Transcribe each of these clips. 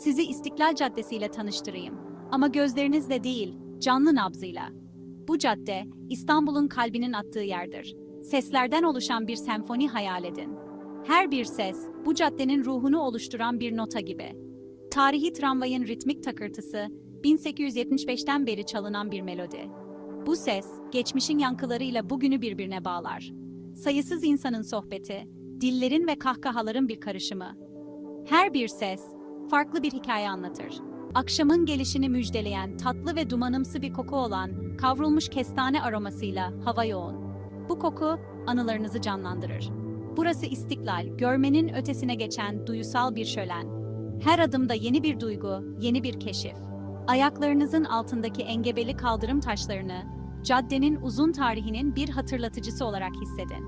Sizi İstiklal Caddesi ile tanıştırayım. Ama gözlerinizle değil, canlı nabzıyla. Bu cadde, İstanbul'un kalbinin attığı yerdir. Seslerden oluşan bir senfoni hayal edin. Her bir ses, bu caddenin ruhunu oluşturan bir nota gibi. Tarihi tramvayın ritmik takırtısı, 1875'ten beri çalınan bir melodi. Bu ses, geçmişin yankılarıyla bugünü birbirine bağlar. Sayısız insanın sohbeti, dillerin ve kahkahaların bir karışımı. Her bir ses, farklı bir hikaye anlatır. Akşamın gelişini müjdeleyen tatlı ve dumanımsı bir koku olan kavrulmuş kestane aromasıyla hava yoğun. Bu koku anılarınızı canlandırır. Burası istiklal, görmenin ötesine geçen duyusal bir şölen. Her adımda yeni bir duygu, yeni bir keşif. Ayaklarınızın altındaki engebeli kaldırım taşlarını, caddenin uzun tarihinin bir hatırlatıcısı olarak hissedin.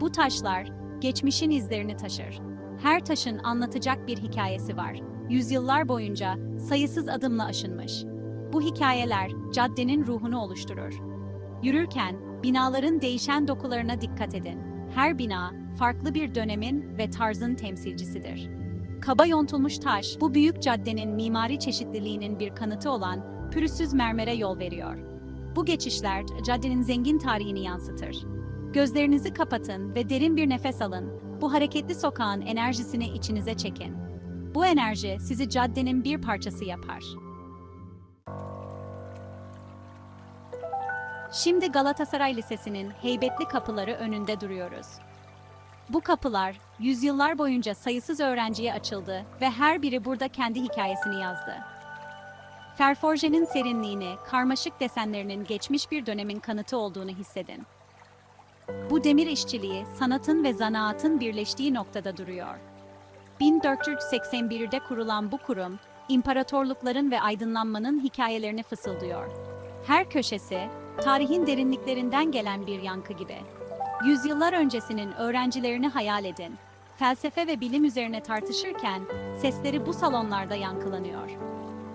Bu taşlar, geçmişin izlerini taşır. Her taşın anlatacak bir hikayesi var. Yüzyıllar boyunca sayısız adımla aşınmış. Bu hikayeler caddenin ruhunu oluşturur. Yürürken binaların değişen dokularına dikkat edin. Her bina farklı bir dönemin ve tarzın temsilcisidir. Kaba yontulmuş taş, bu büyük caddenin mimari çeşitliliğinin bir kanıtı olan pürüzsüz mermere yol veriyor. Bu geçişler caddenin zengin tarihini yansıtır. Gözlerinizi kapatın ve derin bir nefes alın. Bu hareketli sokağın enerjisini içinize çekin. Bu enerji sizi caddenin bir parçası yapar. Şimdi Galatasaray Lisesi'nin heybetli kapıları önünde duruyoruz. Bu kapılar yüzyıllar boyunca sayısız öğrenciye açıldı ve her biri burada kendi hikayesini yazdı. Ferforje'nin serinliğini, karmaşık desenlerinin geçmiş bir dönemin kanıtı olduğunu hissedin. Bu demir işçiliği sanatın ve zanaatın birleştiği noktada duruyor. 1481'de kurulan bu kurum, imparatorlukların ve aydınlanmanın hikayelerini fısıldıyor. Her köşesi, tarihin derinliklerinden gelen bir yankı gibi. Yüzyıllar öncesinin öğrencilerini hayal edin. Felsefe ve bilim üzerine tartışırken sesleri bu salonlarda yankılanıyor.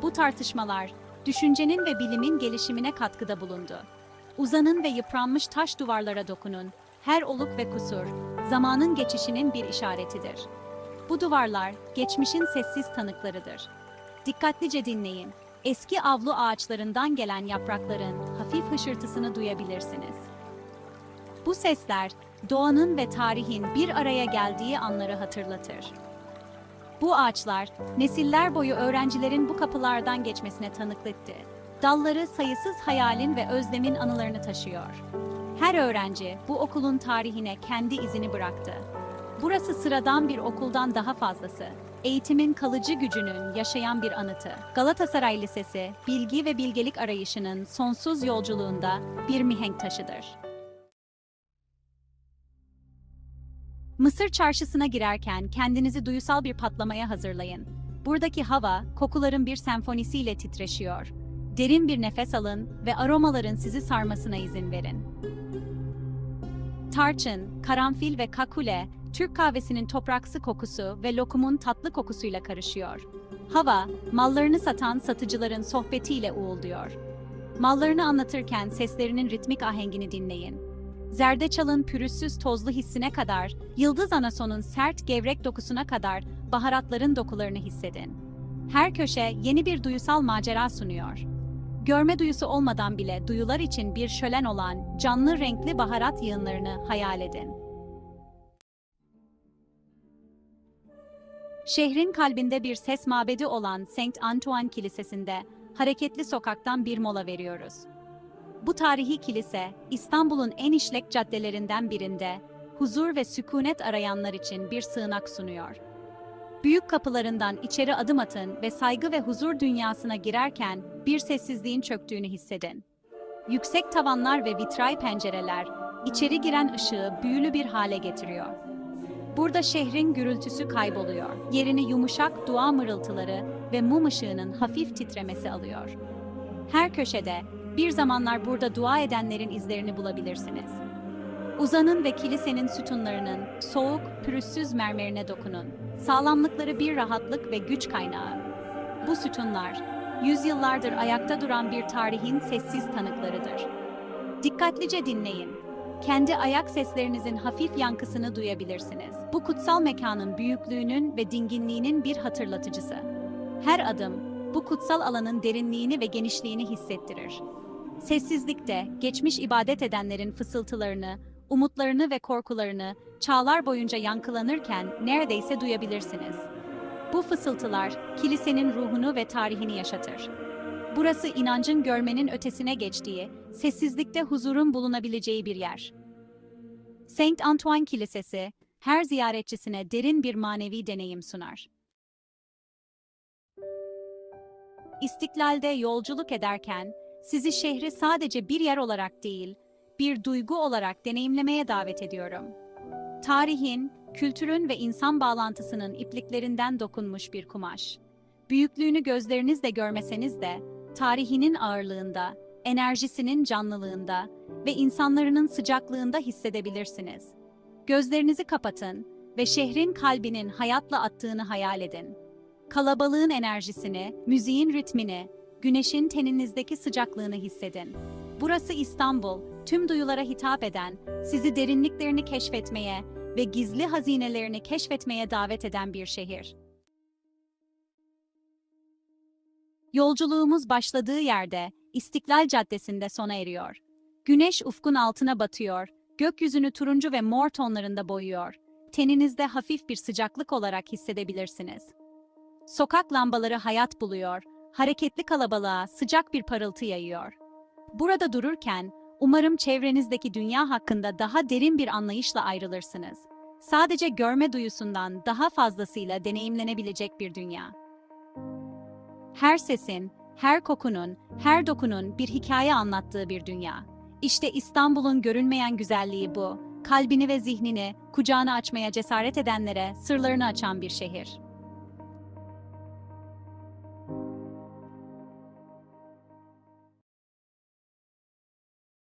Bu tartışmalar, düşüncenin ve bilimin gelişimine katkıda bulundu. Uzanın ve yıpranmış taş duvarlara dokunun. Her oluk ve kusur, zamanın geçişinin bir işaretidir. Bu duvarlar, geçmişin sessiz tanıklarıdır. Dikkatlice dinleyin. Eski avlu ağaçlarından gelen yaprakların hafif hışırtısını duyabilirsiniz. Bu sesler, doğanın ve tarihin bir araya geldiği anları hatırlatır. Bu ağaçlar, nesiller boyu öğrencilerin bu kapılardan geçmesine tanıklık etti. Dalları sayısız hayalin ve özlemin anılarını taşıyor. Her öğrenci bu okulun tarihine kendi izini bıraktı. Burası sıradan bir okuldan daha fazlası. Eğitimin kalıcı gücünün yaşayan bir anıtı. Galatasaray Lisesi, bilgi ve bilgelik arayışının sonsuz yolculuğunda bir mihenk taşıdır. Mısır çarşısına girerken kendinizi duyusal bir patlamaya hazırlayın. Buradaki hava, kokuların bir senfonisiyle titreşiyor. Derin bir nefes alın ve aromaların sizi sarmasına izin verin. Tarçın, karanfil ve kakule, Türk kahvesinin topraksı kokusu ve lokumun tatlı kokusuyla karışıyor. Hava, mallarını satan satıcıların sohbetiyle uğulduyor. Mallarını anlatırken seslerinin ritmik ahengini dinleyin. Zerdeçalın pürüzsüz tozlu hissine kadar, yıldız anasonun sert gevrek dokusuna kadar baharatların dokularını hissedin. Her köşe yeni bir duyusal macera sunuyor. Görme duyusu olmadan bile duyular için bir şölen olan canlı renkli baharat yığınlarını hayal edin. Şehrin kalbinde bir ses mabedi olan Saint Antoine Kilisesi'nde hareketli sokaktan bir mola veriyoruz. Bu tarihi kilise, İstanbul'un en işlek caddelerinden birinde, huzur ve sükunet arayanlar için bir sığınak sunuyor. Büyük kapılarından içeri adım atın ve saygı ve huzur dünyasına girerken bir sessizliğin çöktüğünü hissedin. Yüksek tavanlar ve vitray pencereler, içeri giren ışığı büyülü bir hale getiriyor. Burada şehrin gürültüsü kayboluyor. Yerini yumuşak dua mırıltıları ve mum ışığının hafif titremesi alıyor. Her köşede bir zamanlar burada dua edenlerin izlerini bulabilirsiniz. Uzanın ve kilisenin sütunlarının soğuk, pürüzsüz mermerine dokunun. Sağlamlıkları bir rahatlık ve güç kaynağı. Bu sütunlar, yüzyıllardır ayakta duran bir tarihin sessiz tanıklarıdır. Dikkatlice dinleyin. Kendi ayak seslerinizin hafif yankısını duyabilirsiniz. Bu kutsal mekanın büyüklüğünün ve dinginliğinin bir hatırlatıcısı. Her adım, bu kutsal alanın derinliğini ve genişliğini hissettirir. Sessizlikte, geçmiş ibadet edenlerin fısıltılarını, umutlarını ve korkularını çağlar boyunca yankılanırken neredeyse duyabilirsiniz. Bu fısıltılar, kilisenin ruhunu ve tarihini yaşatır. Burası inancın görmenin ötesine geçtiği, sessizlikte huzurun bulunabileceği bir yer. Saint Antoine Kilisesi, her ziyaretçisine derin bir manevi deneyim sunar. İstiklal'de yolculuk ederken, sizi şehri sadece bir yer olarak değil, bir duygu olarak deneyimlemeye davet ediyorum. Tarihin, kültürün ve insan bağlantısının ipliklerinden dokunmuş bir kumaş. Büyüklüğünü gözlerinizle görmeseniz de, tarihinin ağırlığında, enerjisinin canlılığında ve insanların sıcaklığında hissedebilirsiniz. Gözlerinizi kapatın ve şehrin kalbinin hayatla attığını hayal edin. Kalabalığın enerjisini, müziğin ritmini, güneşin teninizdeki sıcaklığını hissedin. Burası İstanbul, tüm duyulara hitap eden, sizi derinliklerini keşfetmeye ve gizli hazinelerini keşfetmeye davet eden bir şehir. Yolculuğumuz başladığı yerde, İstiklal Caddesi'nde sona eriyor. Güneş ufkun altına batıyor, gökyüzünü turuncu ve mor tonlarında boyuyor. Teninizde hafif bir sıcaklık olarak hissedebilirsiniz. Sokak lambaları hayat buluyor, hareketli kalabalığa sıcak bir parıltı yayıyor. Burada dururken, umarım çevrenizdeki dünya hakkında daha derin bir anlayışla ayrılırsınız. Sadece görme duyusundan daha fazlasıyla deneyimlenebilecek bir dünya. Her sesin, her kokunun, her dokunun bir hikaye anlattığı bir dünya. İşte İstanbul'un görünmeyen güzelliği bu. Kalbini ve zihnini, kucağını açmaya cesaret edenlere sırlarını açan bir şehir.